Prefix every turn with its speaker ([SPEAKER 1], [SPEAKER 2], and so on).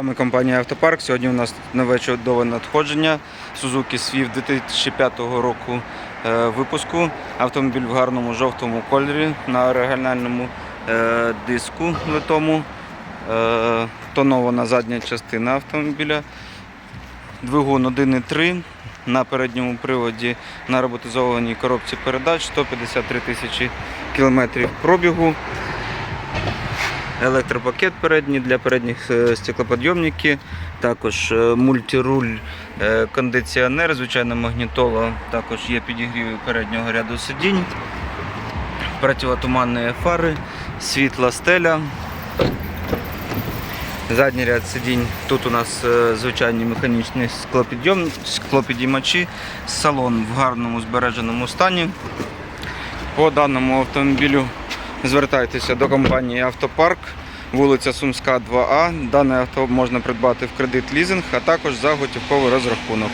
[SPEAKER 1] вами компанія Автопарк. Сьогодні у нас нове чудове надходження Suzuki Swift 2005 року е, випуску. Автомобіль в гарному жовтому кольорі на оригінальному е, диску литому. Е, тонована задня частина автомобіля. Двигун 1.3 на передньому приводі на роботизованій коробці передач 153 тисячі кілометрів пробігу. Електропакет передній для передніх е, стеклоподйомники, також е, мультируль, е, кондиціонер, звичайно, магнітола, також є підігріви переднього ряду сидінь, противотуманні фари, світла стеля. Задній ряд сидінь. Тут у нас звичайні механічні склопідіймачі, салон в гарному збереженому стані. По даному автомобілю звертайтеся до компанії Автопарк, вулиця Сумська, 2А. Дане авто можна придбати в кредит лізинг, а також за готівковий розрахунок.